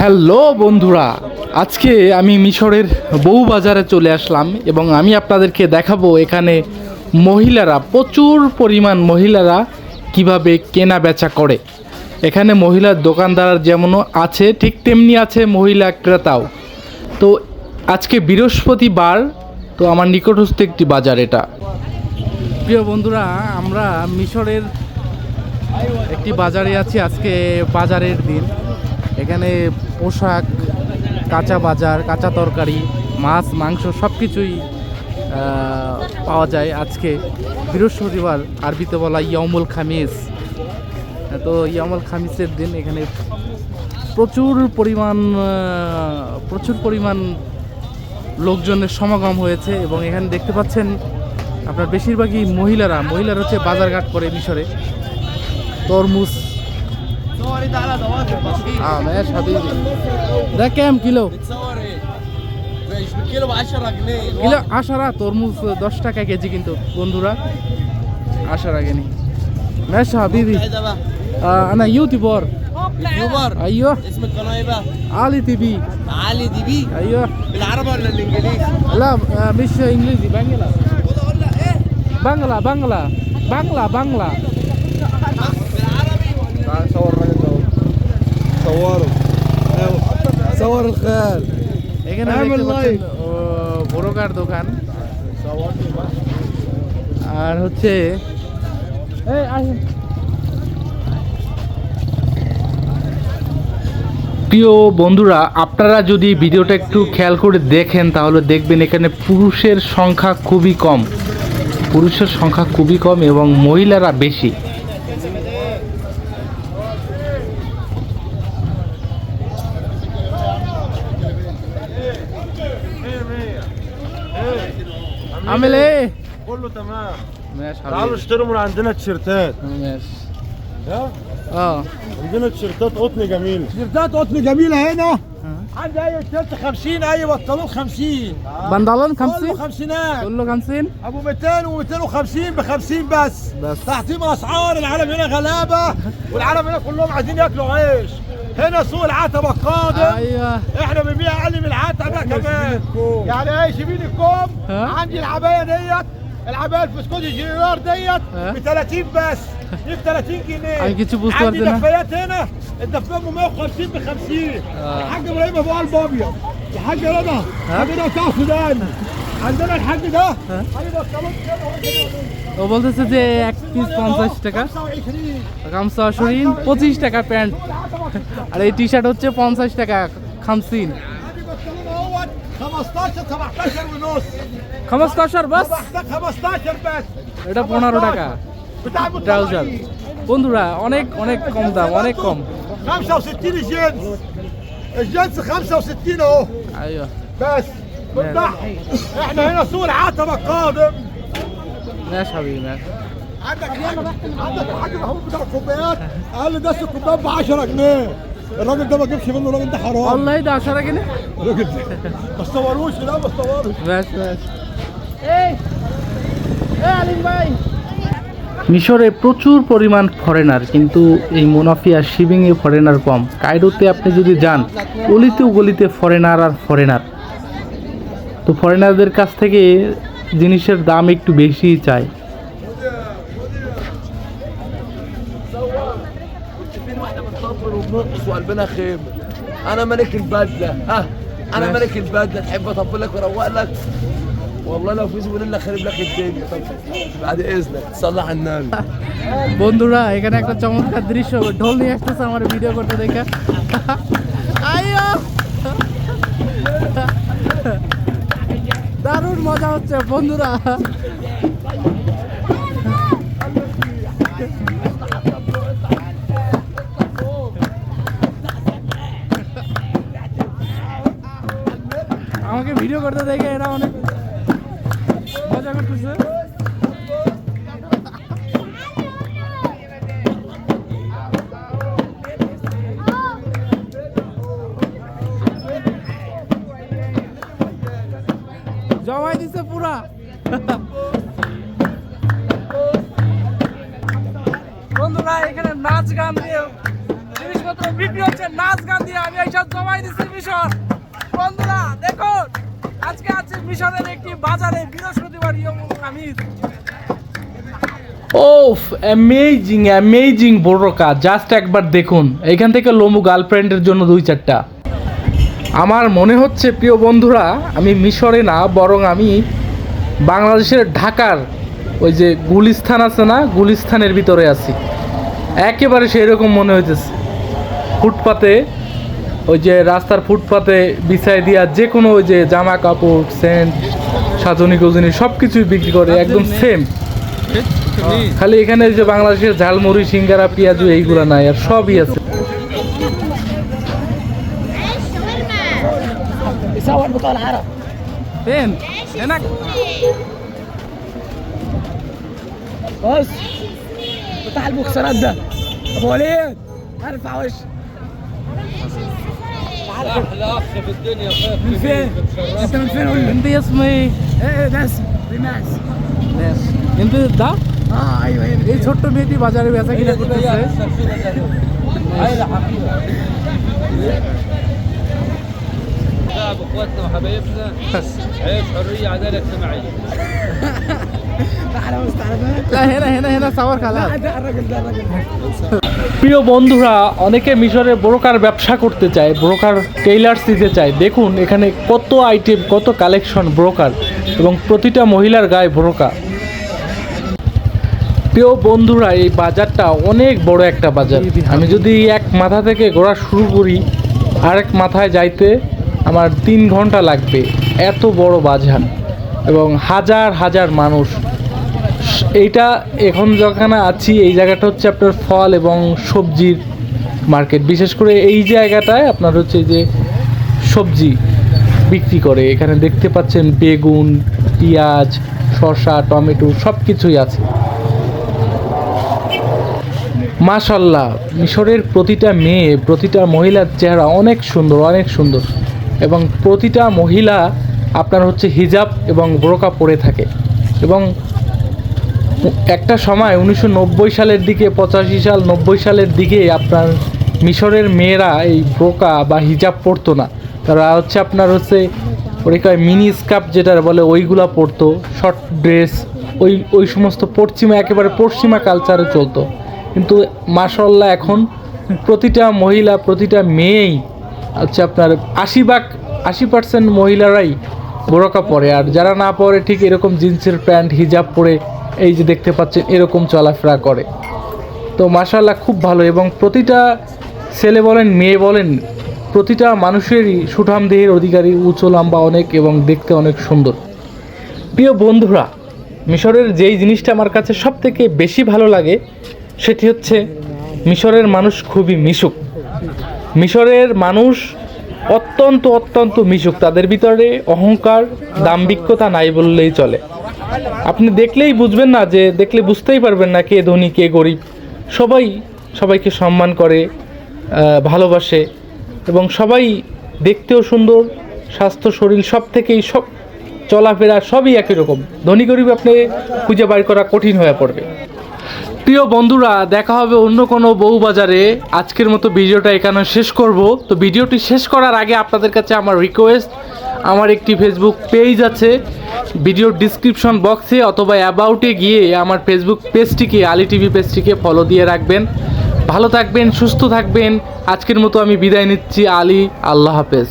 Hello বন্ধুরা, আজকে আমি মিশরের বউ বাজারে চলে আসলাম এবং আমি আপনাদেরকে দেখাবো এখানে মহিলারা, প্রচুর পরিমাণ মহিলারা কীভাবে কেনা বেচা করে। এখানে মহিলার দোকানদার যেমন আছে, ঠিক তেমনি আছে মহিলা ক্রেতাও। তো আজকে বৃহস্পতিবার, তো আমার নিকটস্থ একটি বাজার এটা। প্রিয় বন্ধুরা, আমরা মিশরের একটি বাজারে আছি আজকে বাজারের দিন। এখানে পোশাক, কাঁচা বাজার, কাঁচা তরকারি, মাছ, মাংস সব কিছুই পাওয়া যায় আজকে। বৃহস্পতিবার, আরবিতে বলা ইয়মুল খামিজ তো ইয়ামুল খামিজের দিন এখানে প্রচুর পরিমাণ প্রচুর পরিমাণ লোকজনের সমাগম হয়েছে এবং এখানে দেখতে পাচ্ছেন আপনার বেশিরভাগই মহিলারা। মহিলারা হচ্ছে বাজারঘাট করে মিশরে। তরমুজ اه ماشي حبيبي ده كام كيلو صوري مش بالكيلو ب 10 جنيه কিলো আশারা তরমুজ দশ টাকা কেজি কিন্তু বন্ধুরা আশারা গেনি ماشي حبيبي عايزه بقى آه انا يوتيوبر يوبر ايوه اسم القناه ايه بقى؟ علي تي في علي دي بي ايوه بالعربي ولا الانجليزي؟ لا آه مش انجليزي بانجلا بانجلا بانجلا بانجلا بانجلا تعال صور الراجل ده صوره صور الخال এখানে اعمل দেখতে পাচ্ছেন لايك। ও, বড়কার দোকান আর হচ্ছে এই আসেন। প্রিয় বন্ধুরা আপনারা যদি ভিডিওটা একটু খেয়াল করে দেখেন তাহলে দেখবেন এখানে পুরুষের সংখ্যা খুবই কম পুরুষের সংখ্যা খুবই কম এবং মহিলারা বেশি عامل إيه؟ كله تمام. ماشي تعالوا حبيبي اشتروا من عندنا تيشيرتات. ماشي. ها؟ آه. عندنا تيشيرتات قطن جميله تيشيرتات قطن جميله هنا. عندي أي تيشيرت 50 أي بنطلون 50 بنطلون كله 50 خمسينات. كله 50 أبو 200 و250 ب 50 بس. بس. تحتيم اسعار العالم هنا غلابة. والعالم هنا كلهم عايزين ياكلوا عيش. هنا سوق العتبة القادم. أيوه. إحنا بنبيع أقل من العتبة. يعني إيه شبين الكوم؟ عندي العباية ديت العباية الفسكوزي جيرار ديت ب 30 بس دي ب 30 جنيه عندي دفايات هنا الدفايه ب 150 ب 50 الحاج إبراهيم أبو قلب أبيض. الحاج رضا عندنا بتاع سودان عندنا الحاج ده. هيبقى الطلب كده ও বলতেছে যে এক পিস টাকা খামসা শরীন পঁচিশ টাকা প্যান্ট আর এই টি শার্ট হচ্ছে পঞ্চাশ টাকা খামসিন 15 17 ونص খামাস্তাসার বাস محتاج 15 بس এটা পনেরো টাকা بتاع ট্রাউজার المطلعين. বন্ধুরা অনেক অনেক কম দাম অনেক কম 65 الجنس الجنس 65 اهو ايوه بس بنضحي احنا هنا سوق العتبه القادم ماشي حبيبي ماشي عندك حاجه عندك الحاج محمود بتاع الكوبايات قال لي ده الكوبايات ب 10 جنيه الراجل ده ما جابش منه الراجل ده حرام والله ده 10 جنيه الراجل ده ما تصوروش لا ما تصوروش ব্যাস ব্যাস এই এই আলিম ভাই মিশরে প্রচুর পরিমাণ ফরেনার কিন্তু এই মুনাফিয়া শিবিংয়ে ফরেনার কম কায়রোতে আপনি যদি যান গলিতে গলিতে ফরেনার আর ফরেনার তো ফরেনারদের কাছ থেকে জিনিসের দাম একটু বেশিই চায় فين واحده بتطبل وبنرقص وقلبنا خيمه انا ملك البدله ها انا ماشي. ملك البدله تحب اطبل لك واروق لك والله لو في زبون الا خارب لك الدنيا طب بعد اذنك تصلي على النبي বন্ধুরা এখানে একটা চমৎকার দৃশ্য ঢোল নিয়ে আসতেছে আমার ভিডিও করতে দেখে আইয়ো দারুণ মজা হচ্ছে বন্ধুরা আমাকে ভিডিও করতে দেখে এরা অনেক মজা করতেছে। জমাই দিছে পুরা। বন্ধুরা, এখানে নাচ গান দিয়ে, জিনিসপত্র বিক্রি হচ্ছে, নাচ গান দিয়ে আমি এইসব জমাই দিচ্ছে মিশর বন্ধুরা, দেখুন, আজকে আছে মিশরের একটি বাজারে বৃহস্পতিবার ইয়মুল ওফ অ্যামেজিং অ্যামেজিং বোরকা জাস্ট একবার দেখুন। এখান থেকে লোমু গার্লফ্রেন্ডের জন্য দুই চারটা। আমার মনে হচ্ছে, প্রিয় বন্ধুরা, আমি মিশরে না, বরং আমি বাংলাদেশের ঢাকার ওই যে গুলিস্থান আছে না, গুলিস্থানের ভিতরে আছি। একেবারে সেই রকম মনে হইতেছে। ফুটপাতে ওই যে রাস্তার ফুটপাতে বিছাই দিয়া যে কোনো ওই যে জামা কাপড় সেন্ট সাজনি গজনি সব কিছুই বিক্রি করে একদম সেম খালি এখানে ওই যে বাংলাদেশের ঝালমুড়ি সিঙ্গারা পেঁয়াজু এইগুলো নাই আর সবই আছে يصور بطاقة العرب فين؟ هناك بص بتاع البوكسرات ده ابو وليد ارفع وش احلى اخ في الدنيا خير من فين؟ انت من فين قول لي؟ انت اسمه ايه؟ ايه ده اسمه ريماس انت ده اه ايوه هي এই ছোট্ট মেয়েটি বাজারে বেচা কিনা করতেছে هاي الحقيقه شباب اخواتنا وحبايبنا عيش حريه عداله اجتماعيه প্রিয় বন্ধুরা অনেকে মিশরে ব্রোকার ব্যবসা করতে চায় ব্রোকার টেইলার্স দিতে চায়। দেখুন এখানে কত আইটেম কত কালেকশন ব্রোকার এবং প্রতিটা মহিলার গায়ে ব্রোকার প্রিয় বন্ধুরা এই বাজারটা অনেক বড় একটা বাজার। আমি যদি এক মাথা থেকে ঘোরা শুরু করি আরেক মাথায় যাইতে আমার তিন ঘণ্টা লাগবে। এত বড় বাজার এবং হাজার হাজার মানুষ এইটা এখন যেখানে আছি, এই জায়গাটা হচ্ছে আপনার ফল এবং সবজির মার্কেট। বিশেষ করে এই জায়গাটায় আপনার হচ্ছে যে সবজি বিক্রি করে। এখানে দেখতে পাচ্ছেন বেগুন, পেঁয়াজ, শসা, টমেটো সব কিছুই আছে। মাশাল্লাহ, মিশরের প্রতিটা মেয়ে, প্রতিটা মহিলার চেহারা অনেক সুন্দর অনেক সুন্দর। এবং প্রতিটা মহিলা আপনার হচ্ছে হিজাব এবং বোরকা পরে থাকে। এবং একটা সময় উনিশশো নব্বই সালের দিকে, পঁচাশি সাল, নব্বই সালের দিকে আপনার মিশরের মেয়েরা এই ব্রোকা বা হিজাব পরতো না। তারা হচ্ছে আপনার হচ্ছে কয় মিনি স্কার্প যেটা বলে ওইগুলা পরতো শর্ট ড্রেস ওই ওই সমস্ত পশ্চিমা, একেবারে পশ্চিমা কালচারে চলতো। কিন্তু মাশাল্লাহ এখন প্রতিটা মহিলা, প্রতিটা মেয়েই হচ্ছে আপনার আশি ভাগ, আশি পার্সেন্ট মহিলারাই বোরকা পরে। আর যারা না পরে ঠিক এরকম জিন্সের প্যান্ট, হিজাব পরে এই যে দেখতে পাচ্ছেন, এরকম চলাফেরা করে। তো মাশাল্লাহ খুব ভালো এবং প্রতিটা ছেলে বলেন, মেয়ে বলেন, প্রতিটা মানুষেরই সুঠাম দেহের অধিকারী, উঁচু, লম্বা অনেক এবং দেখতে অনেক সুন্দর। প্রিয় বন্ধুরা, মিশরের যেই জিনিসটা আমার কাছে সব থেকে বেশি ভালো লাগে, সেটি হচ্ছে মিশরের মানুষ খুবই মিশুক। মিশরের মানুষ অত্যন্ত অত্যন্ত মিশুক। তাদের ভিতরে অহংকার দাম্ভিক্যতা নাই বললেই চলে। আপনি দেখলেই বুঝবেন না যে, দেখলে বুঝতেই পারবেন না কে ধনী, কে গরিব। সবাই সবাইকে সম্মান করে ভালোবাসে এবং সবাই দেখতেও সুন্দর, স্বাস্থ্য, শরীর সব থেকেই সব চলাফেরা সবই একই রকম। ধনী, গরিব আপনি খুঁজে বাইর করা কঠিন হয়ে পড়বে। প্রিয় বন্ধুরা, দেখা হবে অন্য কোনো বউ বাজারে আজকের মতো ভিডিওটা এখানে শেষ করব। তো ভিডিওটি শেষ করার আগে আপনাদের কাছে আমার রিকোয়েস্ট আমার একটি ফেসবুক পেজ আছে। ভিডিওর ডিসক্রিপশন বক্সে অথবা অ্যাবাউটে গিয়ে আমার ফেসবুক পেজটিকে, আলি টিভি পেজটিকে ফলো দিয়ে রাখবেন। ভালো থাকবেন, সুস্থ থাকবেন। আজকের মতো আমি বিদায় নিচ্ছি, আলী, আল্লাহ হাফেজ।